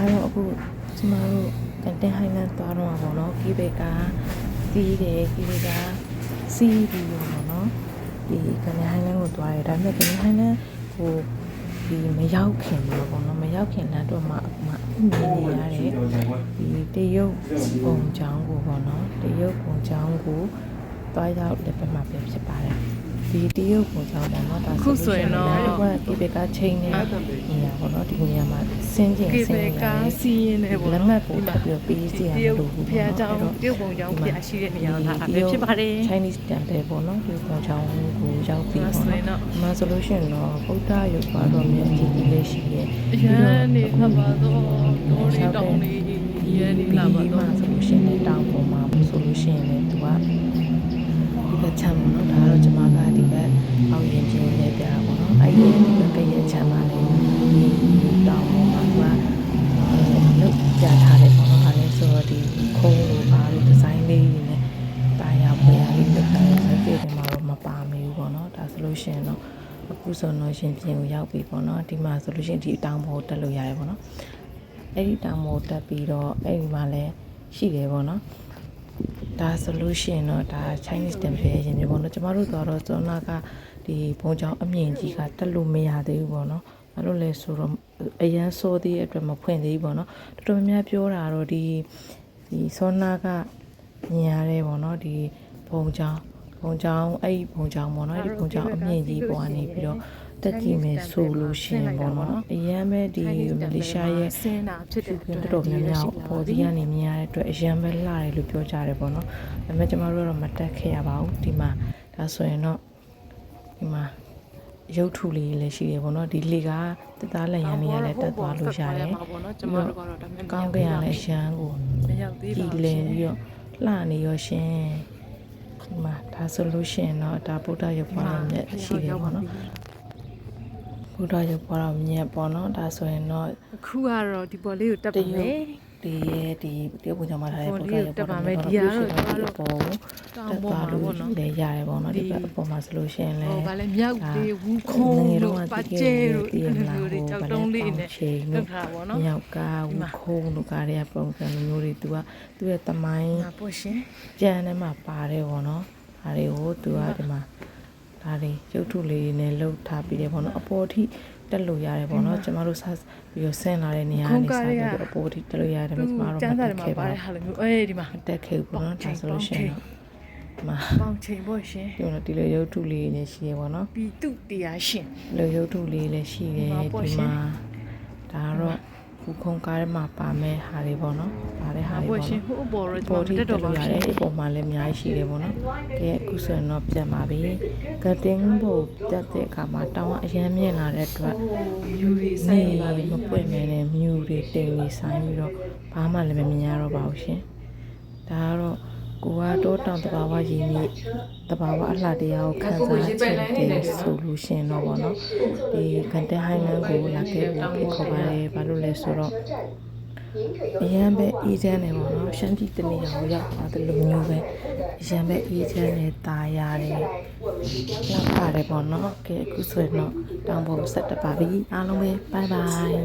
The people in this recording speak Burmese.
ကတော့အခုကျမတို့ကန်တင်ဟိုင်းလန်သွားတော့မှာပေါ့နော်ကိဘေကစီးတယ်ကိဘေကစီးပြီးတော့ပေါ့နော်ဒီကန်တင်ဟိုင်းလန်ကိုသွားတယ်ဒါပေမဲ့ကန်တင်ဟိုင်းလန်ကိုဒီမရောက်ခင်တော့ပေါ့နော်မရောက်ခင်လမ်းတော့မှအခုမှအခုမြင်နေရတယ်ဒီတရုတ်ပုံချောင်းကိုပေါ့နော်တရုတ်ပုံချောင်းကို တွားရောက်လက်ပတ်မှာပြန်ဖြစ်ပါတယ်ဒီတရုတ်ကိုကြောင်းပေါ့နော်ဒါဆိုဆိုရင်တော့ကိဘကချိန်နေနေရပေါ့နော်ဒီနေရာမှာဆင်းကျင်ဆင်းနေတာကိဘကစီးရင်လည်းပေါ့လက်မှတ်ကိုထပ်ပြီးပေးစီရလို့ဘူးဘုရားကြောင်းတရုတ်ပုံကြောင်းဖြစ်ရှိတဲ့နေရာလာတာပဲဖြစ်ပါတယ် Chinese Temple ပေါ့နော်တရုတ်ပုံကြောင်းကိုရောက်ပြီးပေါ့နော်ဒီမှာဆိုလို့ရှိရင်တော့ဗုဒ္ဓရုပ်ပါတော်မြတ်ကြီးကြီးလေးရှိတယ်အရန်နေခပ်ပါတော့ဒေါ်ရီတောင်းလေးရန်နေလာပါတော့ဆိုလို့ရှိရင်တောင်း ပေါ့နော်အဲ့ဒီဒီဘက်ကရဲ့ချမ်းပါလေဒီတောင်ပေါ်မှာသူကလုတ်ပြထားတယ်ပေါ့နော်ဒါလည်းဆိုတော့ဒီခုံးလိုပါလို့ဒီဇိုင်းလေးတွေနဲ့တာယာပွေရလေးလုပ်ထားတယ်ဆိုတော့ဒီမှာတော့မပါမီဘူးပေါ့နော်ဒါဆိုလို့ရှိရင်တော့အခုဆိုတော့ရှင်ပြင်ကိုရောက်ပြီပေါ့နော်ဒီမှာဆိုလို့ရှိရင်ဒီတောင်ပေါ်တက်လို့ရတယ်ပေါ့နော်အဲ့ဒီတောင်ပေါ်တက်ပြီးတော့အဲ့ဒီမှာလည်းရှိတယ်ပေါ့နော် ဒါဆိုလို့ရှိရင်တော့ဒါ Chinese temple ရဲ့ရင်မျိုးပေါ့နော်ကျမတို့သွားတော့ဇောနာကဒီဘုံကြောင်အမြင့်ကြီးကတက်လို့မရသေးဘူးပေါ့နော်ဘာလို့လဲဆိုတော့အရန်စိုးသေးတဲ့အတွက်မဖွင့်သေးဘူးပေါ့နော်တော်တော်များများပြောတာတော့ဒီဒီဇောနာကမြင်ရတယ်ပေါ့နော်ဒီဘုံကြောင် ဘုံကြောင်အဲ့ဒီဘုံကြောင်ပေါ့နော်အဲ့ဒီဘုံကြောင်အမြင့်ကြီးပေါ်ကနေပြီးတော့တက်ကြည့်မယ်ဆိုလို့ရှိရင်ပေါ့နော်အရန်ပဲဒီမလေးရှားရဲ့ဆင်းတာဖြစ်တဲ့တော်တော်များများပေါ်ဒီကနေမြင်ရတဲ့အတွက်အရန်ပဲလှတယ်လို့ပြောကြတယ်ပေါ့နော်။ဒါပေမဲ့ကျမတို့ကတော့မတက်ခဲ့ရပါဘူးဒီမှာဒါဆိုရင်တော့ဒီမှာရုပ်ထုလေးလည်းရှိတယ်ပေါ့နော်ဒီလေကတက်သားလက်ရန်လေးကလည်းတက်သွားလို့ရတယ်ပေါ့နော်ကျမတို့ကတော့ဒါမဲ့။ကောင်းကင်ကလည်းရန်ကိုမရောက်သေးကြပါည်ဘူးလင်ပြီးတော့လှနေရောရှင် ဒီမှာဒါဆိုလို့ရှိရင်တော့ဒါဗုဒ္ဓရုပ်ပွားတော်မြတ်ရှိတယ်ပေါ့နော်ဗုဒ္ဓရုပ်ပွားတော်မြတ်ပေါ့နော်ဒါဆိုရင်တော့အခုကတော့ဒီပေါ်လေးကိုတက်ပါမယ်ဒီရဲ့ဒီတရုတ်ပုံချောင်းမှာထားတဲ့ပုံပုံလေးလေးကိုကိုတက်ပါမယ်ဒီဒီကတော့အပေါ်ကိုတောတက်င်ပေါ်သွားမှာလို့ပေါ့နော်လည်းရတယ်ပေါ့နော်ဒီဘက်အပေါ်မှာဆိုလို့ရှိရင်လည်းဟိုဗာလဲမြောက်လေးဝူခုံးလို့ပတ်ကျဲလို့အဲ့လိုမျိုးတွေကြောက်တုံးလေးနဲ့ချိန်လုလို့ပ်ထားပါတော့မြောက်ကဝူခုံးလို့ကားတွေကပုံစံမျိုးတွေသူကသူ့ရဲ့တမိုင်းငါပေါ့ရှင်ကြံထဲမှာပါတယ်ပေါ့နော် ဒါတွေကိုသူကဒီမှာဒါတွေရုပ်ထုလေးတွေနဲ့လှုပ်ထားပြီးတယ်ပေါ့နော်အပေါ်ထိတက်လို့ရတယ်ပေါ့နော်ကျမတို့ဆက်ပြီးတော့ဆင်းလာတဲ့နေရာကနေစပြီးတော့အပေါ်ထိတက်လို့ရတယ်သူကျမတို့ကျန်းမစာတက်တွေမှာခဲ့ပါပါတဲ့ဘူးဟာလိုမျိုးအေးဒီမှာတက်ခဲ့ဘူးပေါ့နော်ဒါဆိုလို့ရှိရင်တော့ဒီမှာပေါင်ချိန်ပေါ့ရှင်ဒီလိုဒီလိုရုပ်ထုလေးတွေရှိရပေါ့နော်ပီတုတရားရှင်ဒီလိုရုပ်ထုလေးလည်းရှိတယ်ဒီမှာပေါ့ဒီရှင်မှာဒါကတော့ ခုခုံကားထဲမှာပါမဲ့ဟာတွေပေါ့နော်ပါတဲ့ဟာငါတွေပေါ့ပေါ့ရှင်နော်ဟိုအပေါ်တော့ကျွန်ပေါ်မထိတက်တက်တော့ပါလို့ရရှင်တယ်ဒီပေါ်မှာလည်းအများကြီးရှိတယ်ပေါ့နော်ကဲအခုဆိုရင်တော့ပြန်ပါပြီကတင်းဘုတ်တက်တဲ့အခါမှာတောင်းအရမ်းမြင့်လာတဲ့အတွက်ယူရီနေဆိုင်နေပါပြီမပွင့်မဲနဲ့မြူတွေတိမ်တွေဆိုင်ပြီးတော့ဘာမှလည်းမမြင်ရတော့ပါဘူးရှင်ဒါကတော့ ကိုကတော့တောင်တဘာဝရင်းမြစ်တဘာဝအလှတရားကိုခံစားချက်တယ်ဆိုလို့ရှင်တော့ဗောနော်ဒီကန်တဟိုင်းလန်းကိုလာခဲ့ပြီးခေါ်ပါတယ်ဘာလို့လဲဆိုတော့အရန်ပဲအေးချမ်းနေပါတော့ရှမ်းပြည်တနေရာကိုရောက်သွားတယ်လို့မျိုးပဲအရန်ပဲအေးချမ်းနေတာရတယ်လောက်ပါတယ်ပေါ့နော်ကဲအခုဆိုရင်တော့တောင်ပေါ်ဆက်တက်ပါပြီအားလုံးပဲဘိုင်ဘိုင်